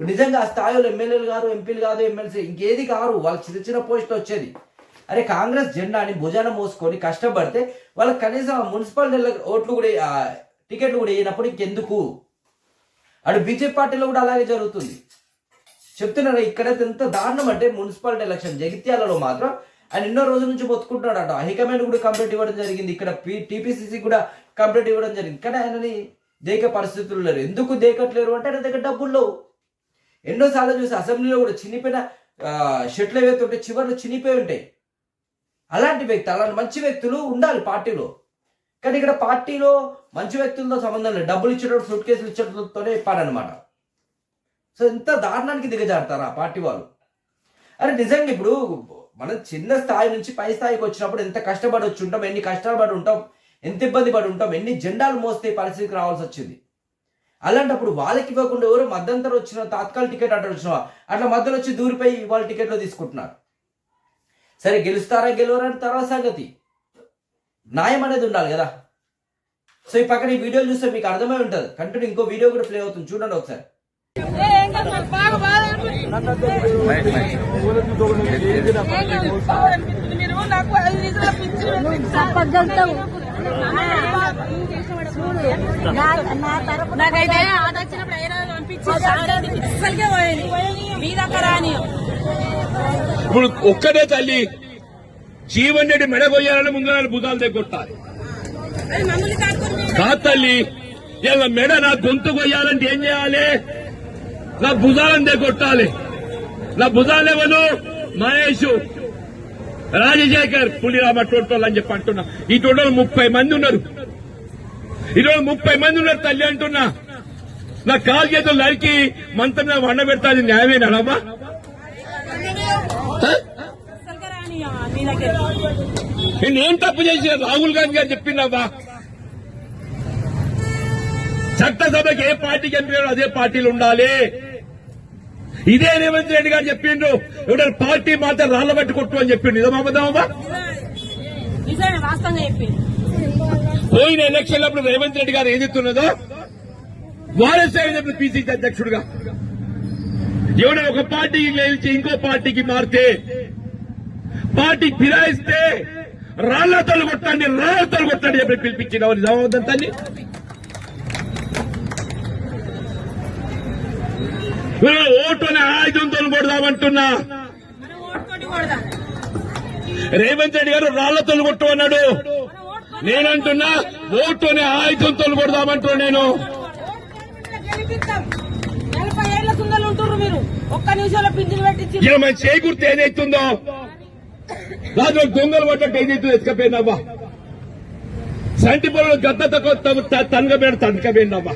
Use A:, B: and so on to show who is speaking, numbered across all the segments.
A: నిజంగా ఆ స్థాయిలో ఎమ్మెల్యేలు కాదు ఎంపీలు కాదు ఎమ్మెల్సీ ఇంకేది కారు వాళ్ళకి చిన్న చిన్న పోస్టులు వచ్చేది. అరే కాంగ్రెస్ జెండాని భుజాన మోసుకొని కష్టపడితే వాళ్ళకి కనీసం మున్సిపల్ మున్సిపాలిటీ ఓట్లు కూడా టికెట్లు కూడా వేయనప్పుడు ఇంకెందుకు? అటు బీజేపీ పార్టీలో కూడా అలాగే జరుగుతుంది. చెప్తున్నారు ఇక్కడైతే ఎంత దారుణం అంటే మున్సిపాలిటీ ఎలక్షన్ జగిత్యాలలో మాత్రం ఆయన ఎన్నో రోజుల నుంచి మొత్తుకుంటున్నాడు అట హైకమాండ్ కూడా కంప్లీట్ ఇవ్వడం జరిగింది. ఇక్కడ టీపీసీసీ కూడా కంప్లీట్ ఇవ్వడం జరిగింది. కానీ ఆయనని దేకే పరిస్థితులు లేరు. ఎందుకు దేకట్లేరు అంటే ఆయన దగ్గర డబ్బులు లేవు. ఎన్నోసార్లు చూసి అసెంబ్లీలో కూడా చినిపోయిన ఆ, షెట్లు ఏవైతే ఉంటే చివరిలో చినిపోయి ఉంటాయి. అలాంటి వ్యక్తి అలాంటి మంచి వ్యక్తులు ఉండాలి పార్టీలో. కానీ ఇక్కడ పార్టీలో మంచి వ్యక్తులతో సంబంధం లేదు. డబ్బులు ఇచ్చేటప్పుడు ఫ్రూట్ కేసులు ఇచ్చేటతోనే ఇప్పాడనమాట సో ఇంత దారుణానికి దిగజారుతారు ఆ పార్టీ వాళ్ళు. అరే నిజంగా ఇప్పుడు మనం చిన్న స్థాయి నుంచి పై స్థాయికి వచ్చినప్పుడు ఎంత కష్టపడి వచ్చి ఉంటాం ఎన్ని కష్టాలు పడి ఉంటాం ఎంత ఇబ్బంది పడి ఉంటాం ఎన్ని జెండాలు మోస్తే పరిస్థితికి రావాల్సి వచ్చింది. అలాంటప్పుడు వాళ్ళకి ఇవ్వకుండా ఎవరు మధ్యంతరం వచ్చిన తాత్కాల టికెట్ అంటే వచ్చిన అట్లా మధ్యలో వచ్చి దూరిపోయి వాళ్ళ టికెట్లో తీసుకుంటున్నారు. సరే గెలుస్తారా గెలవరా అని తర్వాత సంగతి. న్యాయం అనేది ఉండాలి కదా. సో ఈ పక్కన ఈ వీడియో చూస్తే మీకు అర్థమై ఉంటుంది. కంటిన్యూ ఇంకో వీడియో కూడా ప్లే అవుతుంది. చూడండి ఒకసారి.
B: నాకు నాకైతే ఆట వచ్చినప్పుడు అయినా పంపించి అసలుకే పోయింది. మీ దగ్గర
C: ఇప్పుడు ఒక్కడే తల్లి జీవన్ రెడ్డి మెడగొయ్యాలని ముందు భుజాలు
B: మీరు
C: కాదు తల్లి ఇలా మెడ నా గొంతు కొయ్యాలంటే ఏం చేయాలి? నా భుజాలను దగ్గొట్టాలి నా భుజాలేవను మహేష్. రాజశేఖర్ పులిరామ టోటోళ్ళు అని చెప్పి అంటున్నా. ఈ టోటల్ ముప్పై మంది ఉన్నారు. ఈరోజు ముప్పై మంది ఉన్నారు తల్లి అంటున్నా. నా కాలు చేతులు నరికి మంత్రం వండ పెడతా అది న్యాయమేనాడమ్మా
B: దగ్గర
C: నేనేం తప్పు చేసిన? రాహుల్ గాంధీ గారు చెప్పిందవ్వా చట్టసభకి ఏ పార్టీకి ఎంపిక అదే పార్టీలు ఉండాలి. ఇదే రేవంత్ రెడ్డి గారు చెప్పిండ్రు. ఎవడ పార్టీ మాత్రం బట్టి కొట్టు అని చెప్పిండు. నిజమమ్మదామా
B: నిజమే వాస్తవంగా చెప్పింది
C: పోయిన ఎలక్షన్ అప్పుడు రేవంత్ రెడ్డి గారు ఏదైతున్నదో వారసే చెప్పిన పిసిసి అధ్యక్షుడుగా. ఎవడ ఒక పార్టీకి గెలిచి ఇంకో పార్టీకి మారితే పార్టీ ఫిరాయిస్తే రాళ్ళతో కొట్టండి రాళ్ళతో కొట్టండి చెప్పి పిలిపించిన నిజమవుతుంది వీళ్ళు ఓటు ఆయుధంతో కొడదామంటున్నా. రేవంత్ రెడ్డి గారు రాళ్ళతో కొట్టు అన్నాడు నేనంటున్నా ఓటుని ఆయుధంతో కొడదామంటున్నా నేను. మన చేకూర్తి ఏదైతుందో? రాజు దొంగలు పడ్డట్టు ఏదైతుందో ఎత్తుకపోయినవ్వా సంటి పొలం గద్ద తక్కువ తనకపోయాడు తనకపోయినవ్వా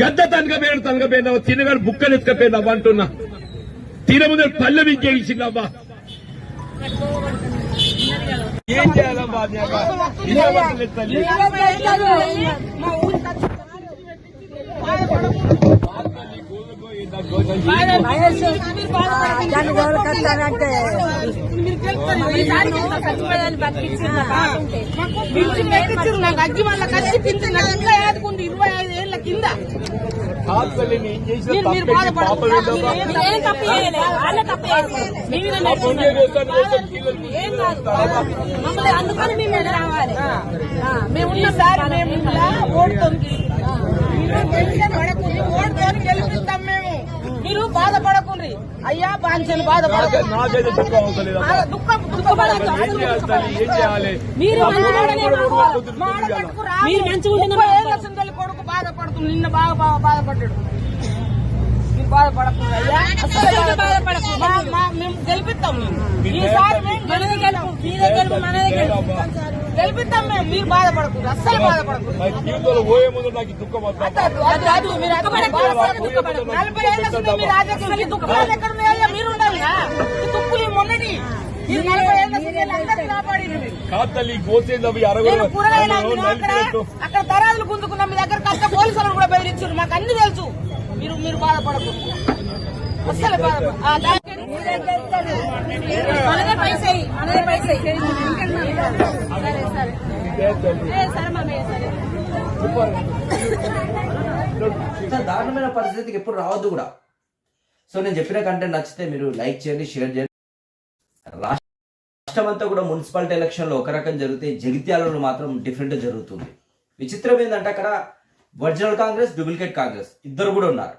C: గద్ద తనగబేడు తనగపోయినవ్వా తినగాడు బుక్కలు ఎత్తుకపోయినవ్వా అంటున్నా. తిన ముందు పల్లె వింకేసిందవ్వా. ఏం చేయాలమ్మా
B: పెట్టించారు నాకు అగ్గి వాళ్ళ కలిసి పింఛన్ నాకు ఇంకా ఇరవై ఐదు ఏళ్ళ కింద. కాదు గెలిపిస్తాం మేము. మీరు బాధపడకుండ్రి. అయ్యా
C: నాకైతే దుఃఖం అవుతలేదు
B: దుఃఖం?
C: ఏం చేయాలి?
B: మీరు మంచిగా కొడుకు బాధపడుతుంది నిన్న బాగా బాగా బాధపడ్డాడు. మీరు బాధపడకుండా అయ్యా. మేము గెలిపిస్తాం మేము. ఈసారి మేము మనదే గెలుపు మీదే గెలుపు మనదే గెలుపు గెలిపిస్తాం మేము. మీరు బాధపడకూడదు. అస్సలు బాధపడకూడదు. నలభై ఏళ్ళ మీరు రాజకీయ మీరు ఉండాలి ఈ తుప్పులు మొన్నటి.
C: కాదు తల్లి
B: అక్కడ తరాలు గుంజుకున్నా మీ దగ్గర కష్ట పోలీసులను కూడా బెదిరించారు. మాకు అన్ని తెలుసు. మీరు మీరు బాధపడకూడదు మనదే పైసే మనదే పైసే సరే మామయ్య సరే.
A: ఇంత దారుణమైన పరిస్థితికి ఎప్పుడు రావద్దు కూడా. సో నేను చెప్పిన కంటెంట్ నచ్చితే మీరు లైక్ చేయండి షేర్ చేయండి. రాష్ట్రం అంతా కూడా మున్సిపాలిటీ ఎలక్షన్లో ఒక రకం జరిగితే జగిత్యాలలో మాత్రం డిఫరెంట్ జరుగుతుంది. విచిత్రం ఏంటంటే అక్కడ ఒరిజినల్ కాంగ్రెస్ డూప్లికేట్ కాంగ్రెస్ ఇద్దరు కూడా ఉన్నారు.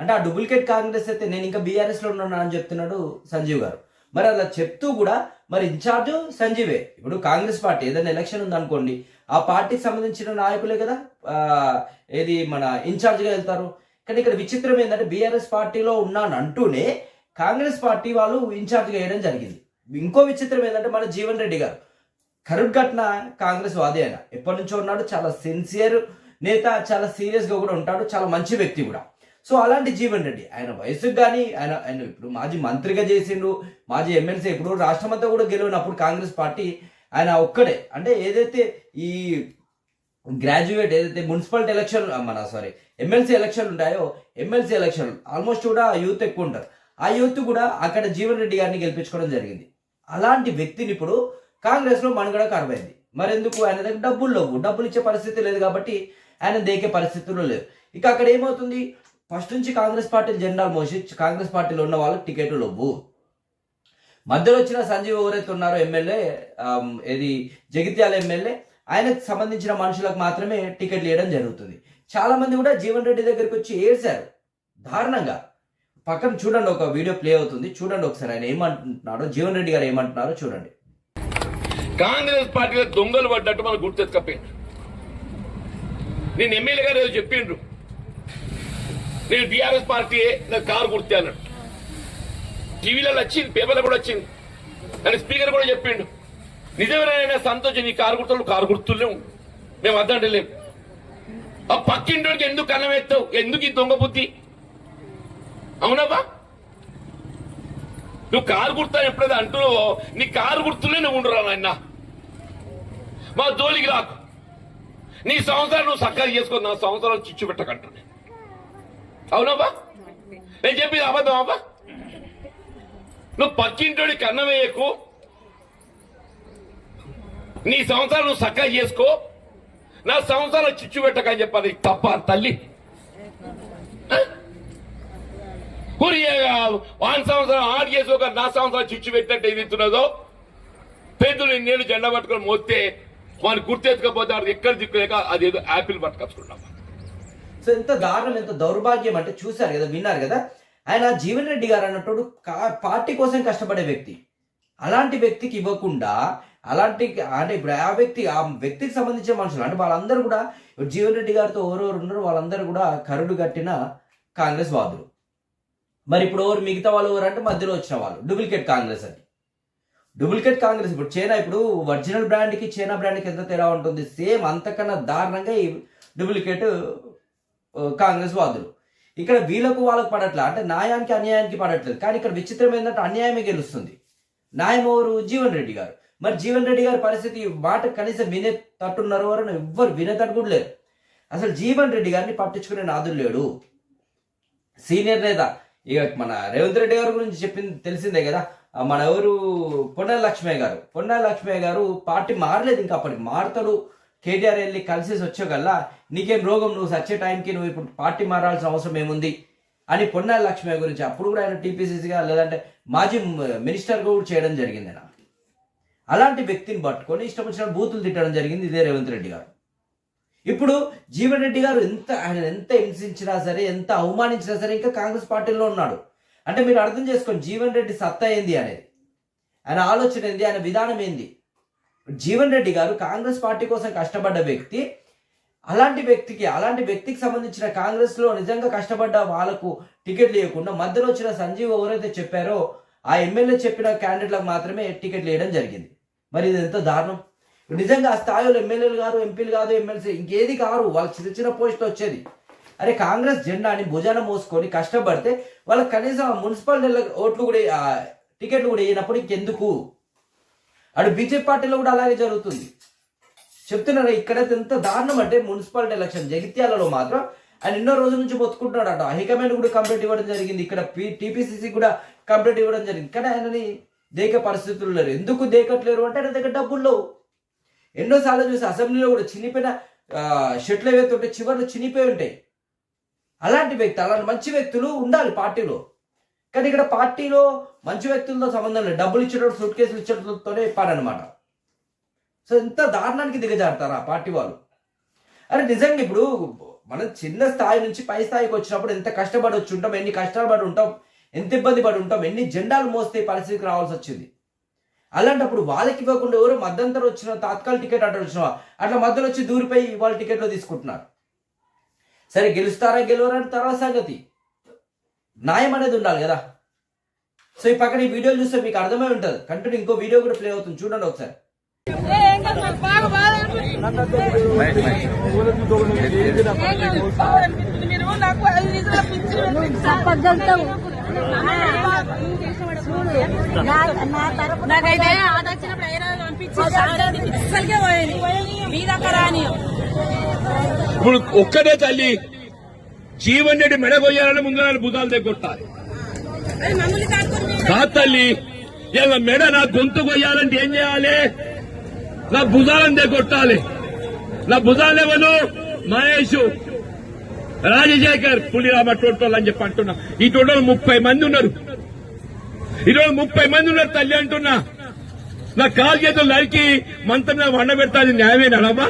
A: అంటే ఆ డూప్లికేట్ కాంగ్రెస్ అయితే నేను ఇంకా బీఆర్ఎస్లో ఉన్నాను అని చెప్తున్నాడు సంజీవ్ గారు. మరి అలా చెప్తూ కూడా మరి ఇన్ఛార్జ్ సంజీవే. ఇప్పుడు కాంగ్రెస్ పార్టీ ఏదైనా ఎలక్షన్ ఉందనుకోండి ఆ పార్టీకి సంబంధించిన నాయకులే కదా ఏది మన ఇన్ఛార్జ్గా వెళ్తారు. కానీ ఇక్కడ విచిత్రం ఏంటంటే బీఆర్ఎస్ పార్టీలో ఉన్నాను అంటూనే కాంగ్రెస్ పార్టీ వాళ్ళు ఇన్ఛార్జ్గా వేయడం జరిగింది. ఇంకో విచిత్రం ఏంటంటే మన జీవన్ రెడ్డి గారు. కరుణ్ కట్న కాంగ్రెస్ వాదే ఆయన. ఎప్పటి నుంచో ఉన్నాడు చాలా సిన్సియర్ నేత చాలా సీరియస్గా కూడా ఉంటాడు చాలా మంచి వ్యక్తి కూడా. సో అలాంటి జీవన్ రెడ్డి ఆయన వయసుకు కానీ ఆయన ఆయన ఇప్పుడు మాజీ మంత్రిగా చేసిండు మాజీ ఎమ్మెల్సీ ఇప్పుడు రాష్ట్రం అంతా కూడా గెలివినప్పుడు కాంగ్రెస్ పార్టీ ఆయన ఒక్కడే. అంటే ఏదైతే ఈ గ్రాడ్యుయేట్ ఏదైతే మున్సిపాలిటీ ఎలక్షన్ మన సారీ ఎమ్మెల్సీ ఎలక్షన్లు ఉంటాయో ఎమ్మెల్సీ ఎలక్షన్ ఆల్మోస్ట్ కూడా యూత్ ఎక్కువ ఉంటారు. ఆ యూత్ కూడా అక్కడ జీవన్ రెడ్డి గారిని గెలిపించుకోవడం జరిగింది. అలాంటి వ్యక్తిని ఇప్పుడు కాంగ్రెస్లో మనుగడ కరువైంది మరెందుకు? ఆయన దగ్గర డబ్బులు లేవు. డబ్బులు ఇచ్చే పరిస్థితి లేదు కాబట్టి ఆయన దేకే పరిస్థితుల్లో లేవు. ఇక అక్కడ ఏమవుతుంది? ఫస్ట్ నుంచి కాంగ్రెస్ పార్టీ జెండాలు మోసి కాంగ్రెస్ పార్టీలో ఉన్న వాళ్ళకి టికెట్లు లేవు. మధ్యలో వచ్చిన సంజీవ్ ఎవరైతే ఉన్నారో ఎమ్మెల్యే ఇది ఏది జగిత్యాల ఎమ్మెల్యే ఆయనకు సంబంధించిన మనుషులకు మాత్రమే టికెట్లు ఇవ్వడం జరుగుతుంది. చాలా మంది కూడా జీవన్ రెడ్డి దగ్గరికి వచ్చి ఏడ్చారు. దారుణంగా. పక్కన చూడండి ఒక వీడియో ప్లే అవుతుంది. చూడండి ఒకసారి ఆయన ఏమంటున్నాడో జీవన్ రెడ్డి గారు ఏమంటున్నారో చూడండి.
C: కాంగ్రెస్ పార్టీలో దొంగలు పడ్డట్టు మనం గుర్తెత్తుకపోయింది నేను ఎమ్మెల్యే గారు ఏదో చెప్పిండ్రు. నేను బీఆర్ఎస్ పార్టీ నాకు కారు గుర్తే అన్నాడు టీవీలలో వచ్చింది పేపర్లో కూడా వచ్చింది. అని స్పీకర్ కూడా చెప్పిండు. నిజమేనా సంతోషం నీ కారు గుర్తులు కారు గుర్తులేము మేము అద్దంటలేము ఆ పక్కింటోడికి ఎందుకు అన్నం ఎత్తావు? ఎందుకు ఈ దొంగ బుద్ధి? అవునబ్బా నువ్వు కారు గుర్తా ఎప్పుడైతే అంటున్నావో నీ కారు గుర్తులే నువ్వు ఉండరా నాయన. మా జోలికి రాకు. నీ సంవత్సరం నువ్వు సక్కగా చేసుకో నా సంవత్సరాలు చిచ్చు పెట్టకంటున్నా అవునబ్బా నేను చెప్పింది అబద్ధం అబ్బా నువ్వు పక్కింటోడికి కన్న వేయకు. నీ సంవత్సరం నువ్వు సక్కగా చేసుకో. నా సంవత్సరాలు చిచ్చు పెట్టకని చెప్పాలి. తప్ప తల్లి? కురి వాన్ సంవత్సరం ఆరు చేసి ఒక నా సంవత్సరం చిచ్చు పెట్టినట్టు ఏది ఇస్తున్నదో? పేదలు నేను జెండా పట్టుకొని మోస్తే వాడిని గుర్తెత్తుకపోతే వాడికి ఎక్కడ దిక్కులేక అదేదో యాపిల్ పట్టుకొచ్చుకున్నాం.
A: సో ఎంత దారుణం ఎంత దౌర్భాగ్యం అంటే చూశారు కదా విన్నారు కదా? ఆయన జీవన్ రెడ్డి గారు అన్నట్టు పార్టీ కోసం కష్టపడే వ్యక్తి. అలాంటి వ్యక్తికి ఇవ్వకుండా అలాంటి అంటే ఇప్పుడు ఆ వ్యక్తి ఆ వ్యక్తికి సంబంధించిన మనుషులు అంటే వాళ్ళందరూ కూడా జీవన్ రెడ్డి గారితో ఎవరెవరు ఉన్నారో వాళ్ళందరూ కూడా కరుడు కట్టిన కాంగ్రెస్ వాదులు. మరి ఇప్పుడు ఎవరు మిగతా వాళ్ళు ఎవరు అంటే మధ్యలో వచ్చిన వాళ్ళు. డూప్లికేట్ కాంగ్రెస్ అని డూప్లికేట్ కాంగ్రెస్ ఇప్పుడు చైనా ఇప్పుడు ఒరిజినల్ బ్రాండ్కి చైనా బ్రాండ్కి ఎంత తేడా ఉంటుంది? సేమ్ అంతకన్నా దారుణంగా ఈ డూప్లికేట్ కాంగ్రెస్ వాదులు. ఇక్కడ వీళ్ళకు వాళ్ళకు పడట్లే? అంటే న్యాయానికి అన్యాయానికి పడట్లేదు. కానీ ఇక్కడ విచిత్రం ఏంటంటే అన్యాయమే గెలుస్తుంది. న్యాయం ఎవరు? జీవన్ రెడ్డి గారు. మరి జీవన్ రెడ్డి గారి పరిస్థితి మాట కనీసం వినే తట్టున్నారు వరకు ఎవ్వరు వినేటట్టు కూడా లేరు. అసలు జీవన్ రెడ్డి గారిని పట్టించుకునే నాదులు లేడు. సీనియర్ నేత ఇక మన రేవంత్ రెడ్డి గారి గురించి చెప్పింది తెలిసిందే కదా. మన ఎవరు? పొన్నాల లక్ష్మయ్య గారు. పొన్నాల లక్ష్మయ్య గారు పార్టీ మారలేదు ఇంకా అప్పటికి. మారుతాడు. కేటీఆర్ వెళ్ళి కలిసేసి వచ్చేకల్లా నీకేం రోగం? నువ్వు సచ్చే టైంకి నువ్వు ఇప్పుడు పార్టీ మారాల్సిన అవసరం ఏముంది? అని పొన్నాల లక్ష్మయ్య గురించి అప్పుడు కూడా ఆయన టీపీసీసీగా లేదంటే మాజీ మినిస్టర్ కూడా చేయడం జరిగింది అలాంటి వ్యక్తిని పట్టుకొని ఇష్టం వచ్చిన బూతులు తిట్టడం జరిగింది ఇదే రేవంత్ రెడ్డి గారు. ఇప్పుడు జీవన్ రెడ్డి గారు ఎంత ఆయన ఎంత హింసించినా సరే ఎంత అవమానించినా సరే ఇంకా కాంగ్రెస్ పార్టీలో ఉన్నాడు. అంటే మీరు అర్థం చేసుకోండి జీవన్ రెడ్డి సత్తా ఏంది అనేది? ఆయన ఆలోచన ఏంది? ఆయన విధానం ఏంది? జీవన్ రెడ్డి గారు కాంగ్రెస్ పార్టీ కోసం కష్టపడ్డ వ్యక్తి అలాంటి వ్యక్తికి అలాంటి వ్యక్తికి సంబంధించిన కాంగ్రెస్లో నిజంగా కష్టపడ్డ వాళ్ళకు టికెట్లు ఇవ్వకుండా మధ్యలో వచ్చిన సంజీవ్ ఎవరైతే చెప్పారో ఆ ఎమ్మెల్యే చెప్పిన క్యాండిడేట్లకు మాత్రమే టికెట్లు వేయడం జరిగింది. మరి ఇది ఎంత దారుణం? నిజంగా ఆ స్థాయిలో ఎమ్మెల్యేలు కాదు ఎంపీలు కాదు ఎమ్మెల్సీ ఇంకేది కారు వాళ్ళకి చిన్న చిన్న పోస్ట్ వచ్చేది. అరే కాంగ్రెస్ జెండాని భుజాన మోసుకొని కష్టపడితే వాళ్ళకి కనీసం మున్సిపల్ ఓట్లు కూడా టికెట్లు కూడా వేయనప్పుడు ఇంకెందుకు? అటు బీజేపీ పార్టీలో కూడా అలాగే జరుగుతుంది. చెప్తున్నారు ఇక్కడ ఎంత దారుణం అంటే మున్సిపాలిటీ ఎలక్షన్ జగిత్యాలలో మాత్రం ఆయన ఎన్నో రోజుల నుంచి మొత్తుకుంటున్నాడు అటు హైకమాండ్ కూడా కంప్లీట్ ఇవ్వడం జరిగింది. ఇక్కడ టీపీసీసీ కూడా కంప్లీట్ ఇవ్వడం జరిగింది. కానీ ఆయనని దేక పరిస్థితులు లేరు. ఎందుకు దేకట్లేరు అంటే ఆయన దగ్గర డబ్బులు లేవు. ఎన్నోసార్లు చూసి అసెంబ్లీలో కూడా చినిపోయిన ఆ, ఏవైతే ఉంటాయి చివరిలో చినిపోయి ఉంటాయి. అలాంటి వ్యక్తి అలాంటి మంచి వ్యక్తులు ఉండాలి పార్టీలో. కానీ ఇక్కడ పార్టీలో మంచి వ్యక్తులతో సంబంధం లేదు. డబ్బులు ఇచ్చేటప్పుడు సూట్ కేసులు ఇచ్చేటతోనే పాడనమాట. సో ఇంత దారుణానికి దిగజారుతారు ఆ పార్టీ వాళ్ళు. అరే నిజంగా ఇప్పుడు మనం చిన్న స్థాయి నుంచి పై స్థాయికి వచ్చినప్పుడు ఎంత కష్టపడి వచ్చి ఉంటాం ఎన్ని కష్టాలు పడి ఉంటాం ఎంత ఇబ్బంది పడి ఉంటాం ఎన్ని జెండాలు మోస్తే పరిస్థితికి రావాల్సి వచ్చింది. అలాంటప్పుడు వాళ్ళకి ఇవ్వకుండా ఎవరు మధ్యంతరం వచ్చిన తాత్కాల టికెట్ అంటే వచ్చిన అట్లా మధ్యలో వచ్చి దూరిపోయి వాళ్ళ టికెట్లో తీసుకుంటున్నారు. సరే గెలుస్తారా గెలవరా అని తర్వాత సంగతి. న్యాయం అనేది ఉండాలి కదా. సో ఈ పక్కన ఈ వీడియో చూస్తే మీకు అర్థమై ఉంటుంది. కంటిన్యూ ఇంకో వీడియో కూడా ప్లే అవుతుంది. చూడండి ఒకసారి.
B: నాకు ఐదు నాకైతే ఆట వచ్చినప్పుడు ఏ రోజు పంపించి అసలుకే పోయింది. మీ దగ్గర
C: ఇప్పుడు ఒక్కడే తల్లి జీవన్ రెడ్డి మెడ కొయ్యాలని ముందు భుజాలు దగ్గొట్టాలి
B: అది మమ్మల్ని కాదుకొని
C: కాదు తల్లి ఇలా మెడ నా గొంతు కొయ్యాలంటే ఏం చేయాలి? నా భుజాలను దగ్గొట్టాలి నా భుజాలు ఎవరు మహేష్. రాజశేఖర్ పులిరామ టోటోలు అని చెప్పి అంటున్నా. ఈ టోటల్ ముప్పై మంది ఉన్నారు. ఈరోజు ముప్పై మంది ఉన్నారు తల్లి అంటున్నా. నా కాలు చేతులు నరికి మంతం మీద వండ పెడతాది న్యాయమేనమ్మా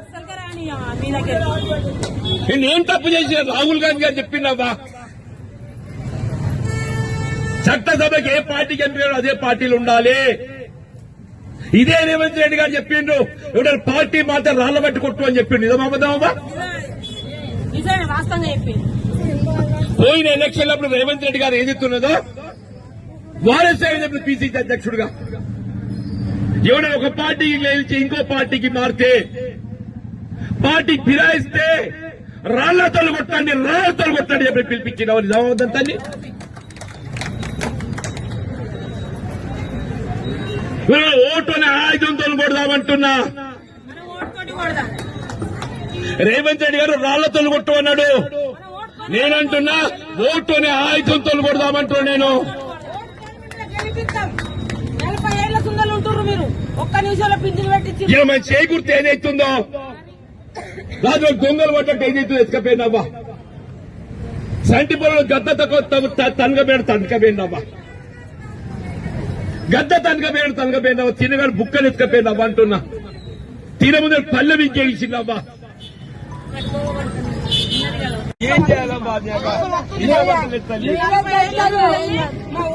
B: అసలుకే రాని మీ దగ్గర
C: నేనేం తప్పు చేసిన? రాహుల్ గాంధీ గారు చెప్పిందవ్వా చట్టసభకి ఏ పార్టీకి ఎంపిక అదే పార్టీలు ఉండాలి. ఇదే రేవంత్ రెడ్డి గారు చెప్పిండ్రు. ఎవడ పార్టీ మాత్రం రాళ్ళ బట్టి కొట్టు అని చెప్పిండు నిజమా అబద్ధమవ్వా
B: నిజమే వాస్తవంగా చెప్పి
C: పోయిన ఎలక్షన్ అప్పుడు రేవంత్ రెడ్డి గారు ఏదిస్తున్నదో వారసాయి చెప్పిన పిసిసి అధ్యక్షుడుగా. ఎవడ ఒక పార్టీకి గెలిచి ఇంకో పార్టీకి మారితే పార్టీ ఫిరాయిస్తే రాళ్ళతో కొట్టండి రాళ్ళతో కొట్టండి చెప్పి పిలిపించిన నిజామవుతుందని ఓటు ఓటుని ఆయుధంతో కొడదామంటున్నా. రేవంత్ రెడ్డి గారు రాళ్ళతో కొట్టు అన్నాడు నేనంటున్నా ఓటుని ఆయుధంతో కొడదామంటున్నా నేను.
B: మీరు
C: మన చేకూర్తి ఏదైతుందో? రాజు దొంగలు పడ్డట్టు ఏదైతుందో ఎత్తుకపోయిందవ్వా సంటి పొలం గద్ద తక్కువ తనగబేడు తనకపోయిందవ్వా గద్ద తనగబేడు తనగపోయిందవ్వా తినగాడు బుక్కలు ఎత్తుకపోయిందవ్వా అంటున్నా. తిన ముందు పల్లె వింకేసిందవ్వా ఏం చేయాలమ్మా
B: నలభై ఏళ్ళ